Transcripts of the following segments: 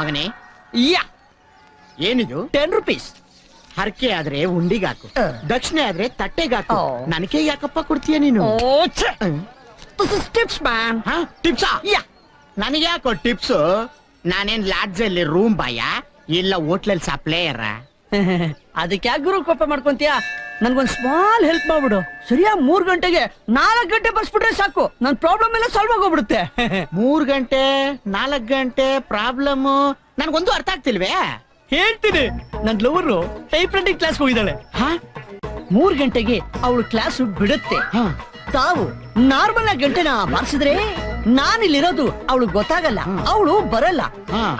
ಮಗನೇ. ಯಾ. ಏನಿದು? Ten rupees ಹರಕೆ ಆದ್ರೆ ಉಂಡಿಗಾಕು ಹಾಕು. ದಕ್ಷಿಣೆ ಆದ್ರೆ ತಟ್ಟೆಗಾಕು. ನನಗೆ ಯಾಕಪ್ಪ ಕೊಡ್ತೀಯ ನೀನು? ಟಿಪ್ಸ್ ಮ್ಯಾನ್ ಹಾ. ಟಿಪ್ಸಾ ಯಾ. ನನಗೆ ಯಾಕೋ ಟಿಪ್ಸ್ ನಾನೇನ್ ಲಾಡ್ಜ್ ಅಲ್ಲಿ ರೂಮ್ ಬಾಯ? ಇಲ್ಲ ಹೋಟ್ಲಲ್ಲಿ ಸಪ್ಲೇಯರ ಅದಕ್ಕೆ ಯಾಕೆ ಗುರು ಕೋಪ ಮಾಡ್ಕೊಂತೀಯ? ನನ್ಗೊಂದ್ ಸ್ಮಾಲ್ ಹೆಲ್ಪ್ ಮಾಡ್ಬಿಡು. ಸರಿಯಾ ಮೂರ್ ಗಂಟೆಗೆ ನಾಲ್ಕು ಗಂಟೆ ಬರ್ಸ್ಬಿಟ್ರೆ ಸಾಕು. ನನ್ ಪ್ರಾಬ್ಲಮ್ ಎಲ್ಲ ಸಾಲ್ವ್ ಆಗೋಗ್ಬಿಡುತ್ತೆ. ಮೂರ್ ಗಂಟೆ ನಾಲ್ಕ್ ಗಂಟೆ ಪ್ರಾಬ್ಲಮ್ ನನ್ಗೊಂದು ಅರ್ಥ ಆಗ್ತಿಲ್ವೇ? ಹೇಳ್ತೀನಿ. ನನ್ ಲವರು ಟೈಪ್ ರೈಟಿಂಗ್ ಕ್ಲಾಸ್ ಹೋಗಿದ್ದಾಳೆ. ಹಾ? ಮೂರ್ ಗಂಟೆಗೆ ಅವಳು ಕ್ಲಾಸ್ ಬಿಡುತ್ತೆ. ಹಾ. ತಾವು ನಾರ್ಮಲ್ ಆಗಿ ಗಂಟೆನ ಬಾರಿಸಿದ್ರೆ ನಾನಿಲ್ಲಿರೋದು ಅವಳು ಗೊತ್ತಾಗಲ್ಲ ಅವಳು ಬರಲ್ಲ.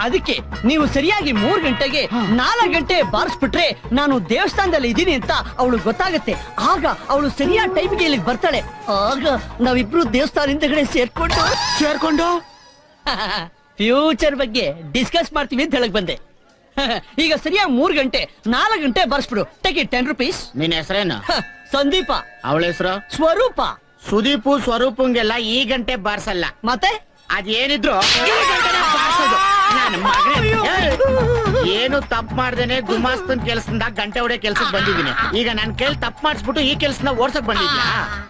ಅದಕ್ಕೆ ನೀವು ಸರಿಯಾಗಿ ಮೂರ್ ಗಂಟೆಗೆ ನಾಲ್ಕು ಗಂಟೆ ಬಾರಿಸ್ಬಿಟ್ರೆ ನಾನು ದೇವಸ್ಥಾನದಲ್ಲಿ ಇದ್ದೀನಿ ಅಂತ ಅವಳು ಗೊತ್ತಾಗತ್ತೆ. ಆಗ ಅವಳು ಸರಿಯಾದ ಟೈಮ್ಗೆ ಇಲ್ಲಿಗೆ ಬರ್ತಾಳೆ. ಆಗ ನಾವಿಬ್ರು ದೇವಸ್ಥಾನ ಹಿಂದೆಗಡೆ ಸೇರ್ಕೊಂಡು ಸೇರ್ಕೊಂಡು? ಫ್ಯೂಚರ್ ಬಗ್ಗೆ ಡಿಸ್ಕಸ್ ಮಾಡ್ತೀವಿ ಅಂತ ಹೇಳಕ್ ಬಂದೆ. ಈಗ ಸರಿಯಾಗಿ ಮೂರ್ ಗಂಟೆ ನಾಲ್ಕು ಗಂಟೆ ಬರ್ಸ್ಬಿಡು. ಟೆಕ್ ಟೆನ್ ರುಪೀಸ್ ನಿನ್ನ ಹೆಸರೇನು? ಸಂದೀಪ. ಅವಳ ಹೆಸರು? ಸ್ವರೂಪ. ಸುದೀಪು ಸ್ವರೂಪಂಗೆಲ್ಲ ಈ ಗಂಟೆ ಬಾರ್ಸಲ್ಲ. ಮತ್ತೆ? ಅದೇನಿದ್ರು ಈ ಗಂಟೆನೇ ಬಾರ್ಸೋದು. ಮಗನೇ ಏಯ್! ಏನು ತಪ್ಪು ಮಾಡ್ದೇನೆ ಗುಮಾಸ್ತನ್ ಕೆಲ್ಸದಿಂದ ಗಂಟೆ ಹೊಡೆ ಕೆಲ್ಸಕ್ಕೆ ಬಂದಿದ್ದೀನಿ. ಈಗ ನನ್ ಕೈಲಿ ತಪ್ಪು ಮಾಡಿಸ್ಬಿಟ್ಟು ಈ ಕೆಲ್ಸನ ಓಡ್ಸಕ್ ಬಂದಿದ್ಯಾ?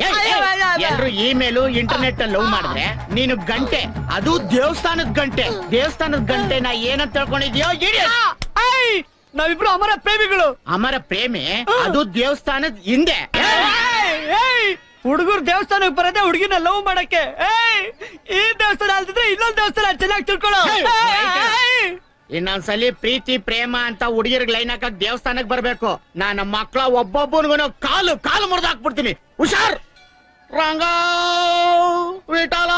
ಏಯ್, ಏಯ್! ಎಲ್ರು ಇಮೇಲು ಇಂಟರ್ನೆಟ್ ಅಲ್ಲಿ ಲವ್ ಮಾಡಿದ್ರೆ ನೀನು ಗಂಟೆ. ಅದು ದೇವಸ್ಥಾನದ ಗಂಟೆ. ದೇವಸ್ಥಾನದ ಗಂಟೆ ನಾ ಏನಂತ ತಿಳ್ಕೊಂಡಿದ್ಯೋ idiot! ಐ ನಾವಿಬ್ರು ಅಮರ ಪ್ರೇಮಿಗಳು. ಅಮರ ಪ್ರೇಮಿ ಅದು ದೇವಸ್ಥಾನದ ಹಿಂದೆ. ಹುಡುಗರು ದೇವಸ್ಥಾನಕ್ಕೆ ಬರೋದೇ ಹುಡುಗಿನ ಲವ್ ಮಾಡಕ್ಕೆ. ಏಯ್, ಈ ದೇವಸ್ಥಾನ ಅಲ್ದಿದ್ರೆ ಇನ್ನೊಂದ್ ದೇವಸ್ಥಾನ ಚೆನ್ನಾಗಿ ತಿಳ್ಕೊಳ್ಳೋ. ಇನ್ನೊಂದ್ಸಲಿ ಪ್ರೀತಿ ಪ್ರೇಮ ಅಂತ ಹುಡುಗಿರ್ಗ್ ಲೈನ್ ಹಾಕಕ್ ದೇವಸ್ಥಾನಕ್ ಬರ್ಬೇಕು. ನಾನು ಮಕ್ಳ ಒಬ್ಬೊಬ್ಬನಿಗೂ ಕಾಲು ಕಾಲು ಮುರಿದು ಹಾಕ್ಬಿಡ್ತೀನಿ. ಹುಷಾರ್. ರಂಗ ವಿಠಲ.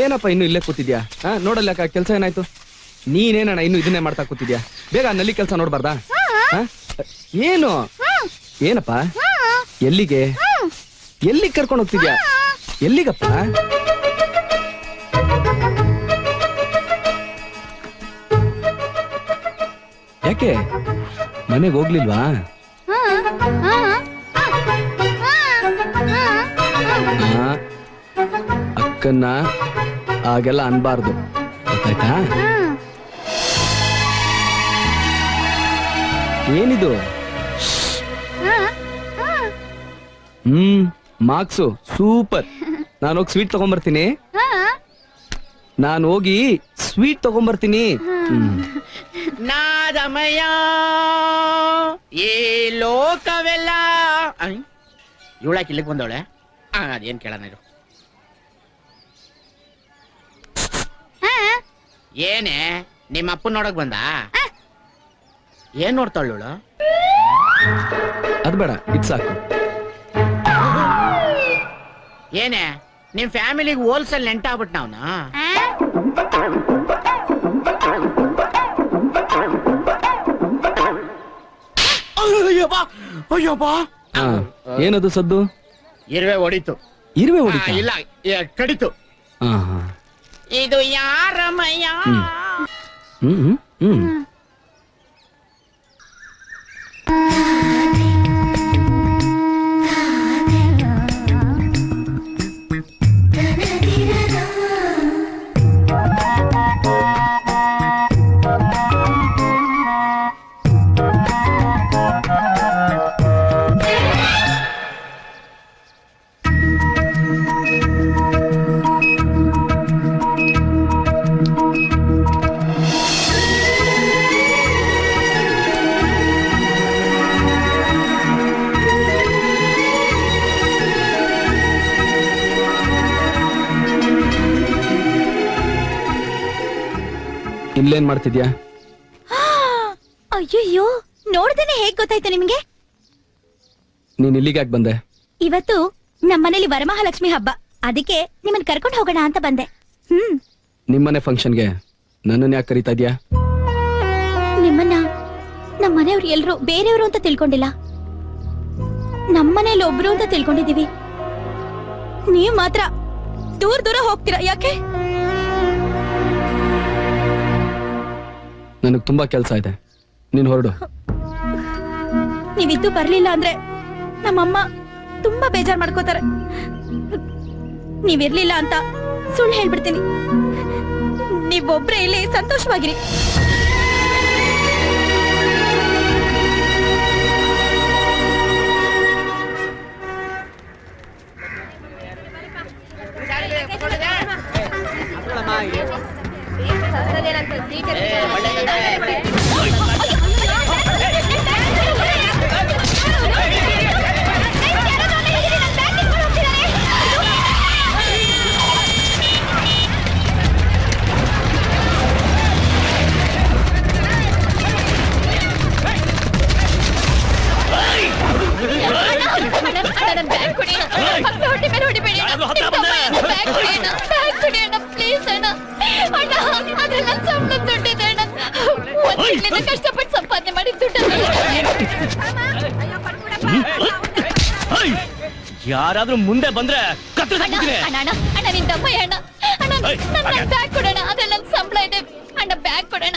ಏನಪ್ಪ ಇನ್ನು ಇಲ್ಲೇ ಕೂತಿದ್ಯಾ? ಹಾ ನೋಡಲ್ಲ ಕೆಲಸ ಏನಾಯ್ತು? ನೀನೇನಣ್ಣ ಇನ್ನು ಇದನ್ನೇ ಮಾಡ್ತಾ ಕೂತಿದ್ಯಾ? ಬೇಗ ಆ ನಲ್ಲಿ ಕೆಲಸ ನೋಡ್ಬಾರ್ದಾ? ಹಾ? ಏನು? ಏನಪ್ಪ? ಎಲ್ಲಿಗೆ? ಎಲ್ಲಿಗೆ ಕರ್ಕೊಂಡು ಹೋಗ್ತಿದ್ಯಾ? ಎಲ್ಲಿಗಪ್ಪ? ಯಾಕೆ? ಮನೆಗೆ ಹೋಗ್ಲಿಲ್ವಾ? ಆ, ಅಕ್ಕನ್ನ ಹಾಗೆಲ್ಲ ಅನ್ಬಾರ್ದು. ಗೊತ್ತಾಯ್ತಾ? ಏನಿದು? ಹ್ಮ್, ಮಾರ್ಕ್ಸು, ಸೂಪರ್. ನಾನು ಹೋಗಿ ಸ್ವೀಟ್ ತಗೊಂಬರ್ತೀನಿ. ನಾನು ಹೋಗಿ ಸ್ವೀಟ್ ತಗೊಂಬರ್ತೀನಿ. ನಾದಮಯ ಏ ಲೋಕವೆಲ್ಲ. ಇವಳಾಕ ಇಲ್ಲಿಗೆ ಬಂದವಳೆ? ಅದೇನ್ ಕೇಳೋಣ ಇದು ಏನೇ, ನಿಮ್ಮ ಅಪ್ಪನ್ ನೋಡಕ್ ಬಂದ? ಏನ್ ನೋಡ್ತಾಳ ಅದ್ ಬೇಡ ಇದ್ ಸಾಕು. ಏನೇ ನಿಮ್ ಫ್ಯಾಮಿಲಿಗೆ ಹೋಲ್ಸೇಲ್ ನೆಂಟಾಗ್ಬಿಟ್ ನಾವ್ನ ಅಯ್ಯಪ್ಪ ಅಯ್ಯಪ್ಪ. ಹಾ ಏನದು ಸದ್ದು? ಇರುವೆ ಹೊಡಿತು. ಇರುವೆ ಆ, ಹೊಡಿತಾ ಇಲ್ಲ ಏ, ಕಡಿತು. ಹಾ ಹಾ ಇದು ಯಾರಮಯ್ಯ? ಹ್ಮ್ ಹ್ಮ್. ಹ್ಮ್. ಇಲ್ಲೇನ್ ಮಾಡ್ತಿದ್ಯಾ? ಅಯ್ಯೋ ನೋಡ್ದೇನೆ ಹೇಗ್ ಗೊತ್ತಾಯ್ತು ನಿಮ್ಗೆ? ನೀನ್ ಇಲ್ಲಿಗೆ ಯಾಕೆ ಬಂದೆ? ಇವತ್ತು ನಮ್ಮನೇಲಿ ವರಮಹಾಲಕ್ಷ್ಮಿ ಹಬ್ಬ. ಅದಕ್ಕೆ ನಿಮ್ಮನ್ ಕರ್ಕೊಂಡು ಹೋಗೋಣ ಅಂತ ಬಂದೆ. ಹ್ಮ್. ನಿಮ್ಮನೆ ಫಂಕ್ಷನ್ಗೆ. ನನ್ನನ್ನ ಯಾಕೆ ಕರೀತಾ ಇದ್ಯಾ? ನಿಮ್ಮನ್ನ ನಮ್ಮ ಮನೆಯವ್ರು ಎಲ್ರು ಬೇರೆಯವರು ಅಂತ ತಿಳ್ಕೊಂಡಿಲ್ಲ. ನಮ್ಮನೇಲಿ ಒಬ್ರು ಅಂತ ತಿಳ್ಕೊಂಡಿದೀವಿ ನೀವ್ ಮಾತ್ರ ದೂರ ದೂರ ಹೋಗ್ತೀರಾ ಯಾಕೆ? ನನಗ್ ತುಂಬಾ ಕೆಲ್ಸ ಇದೆ. ನೀನ್ ಹೊರಡು. ನೀವಿದ್ದು ಬರ್ಲಿಲ್ಲ ಅಂದ್ರೆ ನಮ್ಮಮ್ಮ ತುಂಬಾ ಬೇಜಾರ್ ಮಾಡ್ಕೋತಾರೆ. ನೀವಿರ್ಲಿಲ್ಲ ಅಂತ ಸುಳ್ಳು ಹೇಳ್ಬಿಡ್ತೀನಿ. ನೀವೊಬ್ರೆ ಇಲ್ಲಿ ಸಂತೋಷವಾಗಿರಿ. எனக்கு சீக்கிரம் ಕಷ್ಟಪಟ್ಟು ಸಂಪಾದನೆ ಮಾಡಿ ದುಡ್ಡು ಯಾರಾದ್ರೂ ಮುಂದೆ ಬಂದ್ರೆ ಕತ್ತರಿಸಾಕ್ಬಿಡ್ತೀನಿ ಅಣ್ಣ ಅಣ್ಣ ಅಣ್ಣ ನಿನ್ ತಮ್ಮಯ್ಯ ಅಣ್ಣ ಅಣ್ಣ ನನ್ನ ಬ್ಯಾಗ್ ಕೊಡೋಣ ಅದೆಲ್ಲ ನನ್ ಸಂಬಳ ಇದೆ. ಅಣ್ಣ ಬ್ಯಾಗ್ ಕೊಡೋಣ.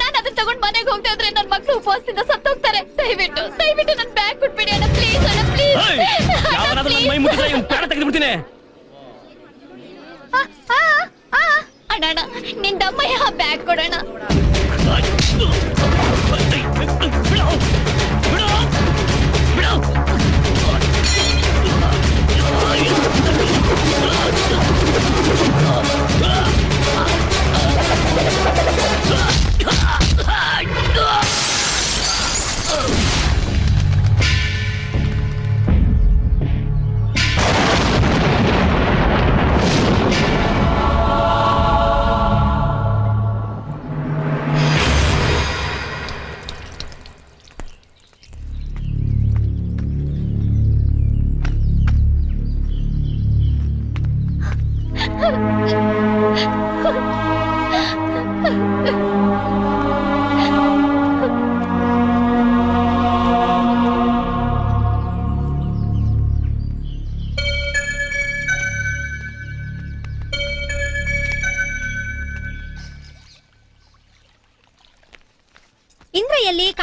ನಾನು ಅದನ್ನ ತಗೊಂಡ್ ಮನೆಗೆ ಹೋಗ್ತಾ ಇದ್ರೆ ನನ್ನ ಮಕ್ಕಳು ಉಪವಾಸದಿಂದ ಸತ್ತೋಗ್ತಾರೆ. ದಯವಿಟ್ಟು ದಯವಿಟ್ಟು ನನ್ನ ಬ್ಯಾಗ್ ಕೊಟ್ಬಿಡಿ ಅಣ್ಣ ಪ್ಲೀಸ್ ಅಣ್ಣ ಪ್ಲೀಸ್ ಯಾವನಾದ್ರೂ ನನ್ನ ಮೈ ಮುಟ್ಟಿದ್ರೆ ಇವ್ನು ಪ್ರಾಣ ತೆಗೆದ್ಬಿಡ್ತೀನಿ. ಅಣ್ಣ ನಿನ್ ಬ್ಯಾಗ್ ಕೊಡೋಣ?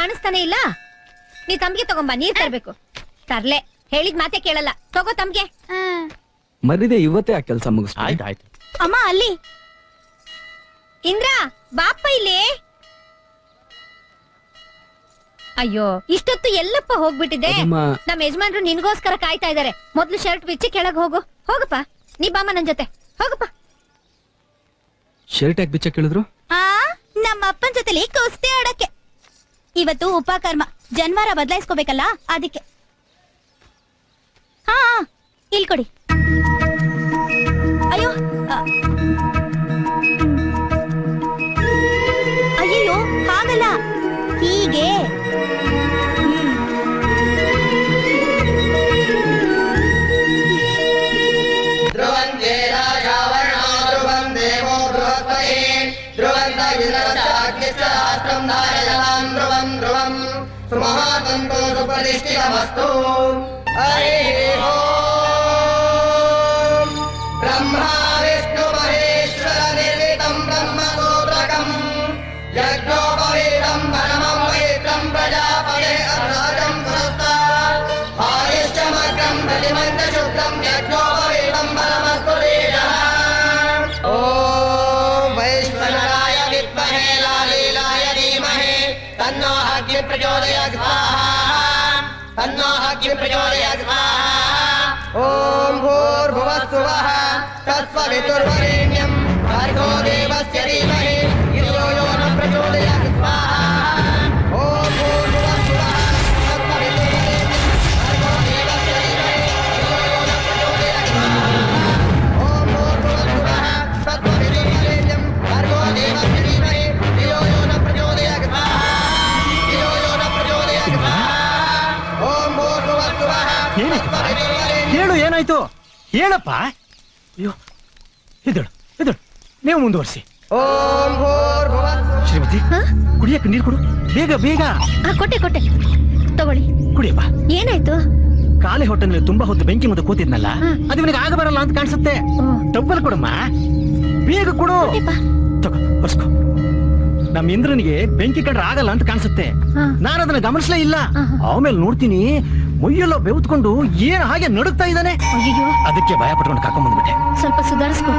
ಕಾಣಿಸ್ತಾನೆ ಇಲ್ಲ? ನೀ ತಮ್ಗೆ ತಗೊಂಬ ನೀರ್ ತರ್ಬೇಕು. ತರ್ಲೆ ಹೇಳಿದ್ ಮಾತೆ ಕೇಳಲ್ಲ. ತಗೋ ತಮ್ಗೆ. ಮರಿದೆ ಇವತ್ತೇ ಆ ಕೆಲಸ ಮುಗಿಸ್ತಾ ಆಯ್ತು ಆಯ್ತು. ಅಮ್ಮ ಅಲ್ಲಿ. ಇಂದ್ರ ಬಾಪ ಇಲ್ಲಿ. ಅಯ್ಯೋ ಇಷ್ಟೊತ್ತು ಎಲ್ಲಪ್ಪ ಹೋಗ್ಬಿಟ್ಟಿದೆ ಅದಮ್ಮ ನಮ್ಮ ಯಜಮಾನ್ರು ನಿನ್ಗೋಸ್ಕರ ಕಾಯ್ತಾ ಇದಾರೆ. ಮೊದ್ಲು ಶರ್ಟ್ ಬಿಚ್ಚಿ ಕೆಳಗ್ ಹೋಗು. ಹೋಗಪ್ಪ ನೀ ಬಾಮ ನನ್ ಜೊತೆ. ಹೋಗಪ್ಪ. ಶರ್ಟ್ ಯಾಕೆ ಬಿಚ್ಚ ಕೇಳಿದ್ರು ಆ ನಮ್ಮ ಅಪ್ಪನ ಜೊತೆಲಿ ಕುಸ್ತಿ ಆಡಕ್ಕೆ. ಇವತ್ತು ಉಪಕರ್ಮ. ಜನ್ವಾರ ಬದಲಾಯಿಸ್ಕೋಬೇಕಲ್ಲ ಅದಕ್ಕೆ. ಹಾ ಇಲ್ಲಿ ಕೊಡಿ. ಅಯ್ಯೋ ಆ. ಅಯ್ಯಯ್ಯೋ ಹಾಗಲ್ಲ. ಹೀಗೆ प्रतिष्ठितमस्तु हरिः ओम्। ब्रह्मा विष्णुमहेश्वर निर्मितम् ब्रह्मसूत्रकम् यज्ञोपवीतम् परमम् वैत्रम् प्रजापते अर्हतम् पुरस्तात् आयुष्यमग्रम् प्रतिमन्तशुद्धम् यज्ञोपवीतम् परमस्तु विद्महे लालीलाय तन्नो स्वाहा। तन्नो अग्नि प्रचोदयात् स्वाहा ॐ भूर्भुवस्सुवः तत्त्ववितुर्वरेण्यं भर्गो ಹೇಳು. ಏನಾಯ್ತು? ಹೇಳಪ್ಪ. ಅಯ್ಯೋ ಎದ್ದಳು ಎದ್ದಳು. ನೀವು ಮುಂದುವರಿಸಿ. ಶ್ರೀಮತಿ ಕುಡಿಯಕ್ಕೆ ನೀರು ಕೊಡು. ಬೇಗ ಬೇಗ. ಕೊಟ್ಟೆ ಕೊಟ್ಟೆ. ತಗೊಳ್ಳಿ. ಕುಡಿಯಪ್ಪ. ಏನಾಯ್ತು? ಕಾಲೆ ಹೊಟ್ಟೆನಲ್ಲಿ ತುಂಬಾ ಹೊತ್ತು ಬೆಂಕಿ ಮುಂದೆ ಕೂತಿದ್ನಲ್ಲ ಅದು ಇವನಿಗೆ ಆಗ ಬರಲ್ಲ ಅಂತ ಕಾಣಿಸುತ್ತೆ. ಡಬ್ಬಲ್ ಕೊಡಮ್ಮ. ಬೇಗ ಕೊಡು. ತಗೋ ನಮ್ಮ ಇಂದ್ರನಿಗೆ ಬೆಂಕಿ ಕಂಡ್ರೆ ಆಗಲ್ಲ ಅಂತ ಕಾಣಿಸುತ್ತೆ. ನಾನು ಅದನ್ನ ಗಮನಿಸ್ಲೇ ಇಲ್ಲ. ಆಮೇಲೆ ನೋಡ್ತೀನಿ ಮೊಯ್ಯೆಲ್ಲ ಬೆವ್ತ್ಕೊಂಡು ಏನ್ ಹಾಗೆ ನಡುಗ್ತಾ ಇದ್ದಾನೆ? ಅಯ್ಯೋ ಅದಕ್ಕೆ ಭಯ ಪಟ್ಕೊಂಡು ಕರ್ಕೊಂಡ್ ಬಂದ್ಬಿಟ್ಟೆ. ಸ್ವಲ್ಪ ಸುಧಾರಿಸ್ಕೋ